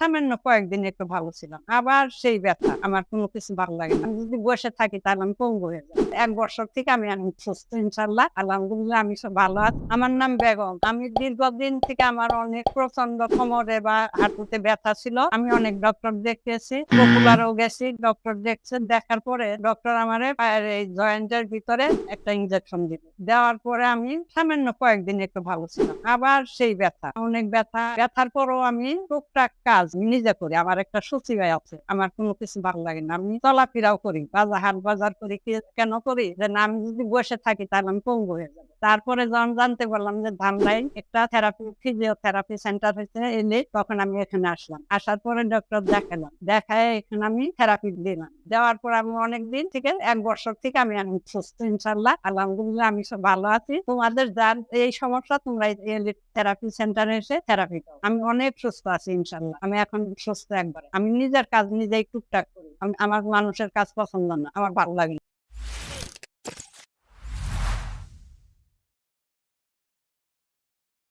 সামান্য কয়েকদিন একটু ভালো ছিল আবার সেই ব্যথা, আমার কোনো কিছু ভালো লাগে না। যদি বসে থাকি তাহলে আমি পঙ্গু হয়ে যাই। এক বছর থেকে আমি এখন সুস্থ ইনশাল্লাহ আলহামদুলিল্লাহ, আমি সব ভালো আছি। আমার নাম বেগম। আমি দীর্ঘদিন থেকে আমার অনেক প্রচণ্ড কোমরে বা হাঁটুতে ব্যথা ছিল। আমি অনেক ডক্টর দেখতেছি পপুলারও গেছি। ডক্টর দেখছে দেখার পরে ডক্টর আমার পায়ের এই জয়েন্টের ভিতরে একটা ইনজেকশন দিল। দেওয়ার পরে আমি সামান্য কয়েকদিন একটু ভালো ছিলাম। আবার সেই ব্যথা, অনেক ব্যথা। ব্যথার পরও আমি টুকটাক কাজ নিজে করি আমার একটা সচিবাই আছে, আমার কোনো কিছু ভালো লাগে না। আমি চলাফেরাও করি, বাজার হাট বাজার করি কেন করি? যে না, আমি যদি বসে থাকি তাহলে আমি পঙ্গু হয়ে যাব। তারপরে যখন জানতে পারলাম যে ধামরাই একটা থেরাপি ফিজিওথেরাপি সেন্টার হয়েছে এলে তখন আমি এখানে আসলাম। আসার পরে ডক্টর দেখালাম। দেখায় এখানে আমি থেরাপি দিলাম। দেওয়ার পর আমি অনেকদিন থেকে, এক বছর থেকে আমি এখন সুস্থ, ইনশাল্লাহ। আলহামদুলিল্লাহ আমি সব ভালো আছি। তোমাদের যার এই সমস্যা, তোমরা এলে থেরাপি সেন্টারে এসে থেরাপি দাও। আমি অনেক সুস্থ আছি, ইনশাল্লাহ। আমি এখন সুস্থ একবারে। আমি নিজের কাজ নিজেই টুকটাক করি। আমার মানুষের কাজ পছন্দ না। আমার ভালো লাগে।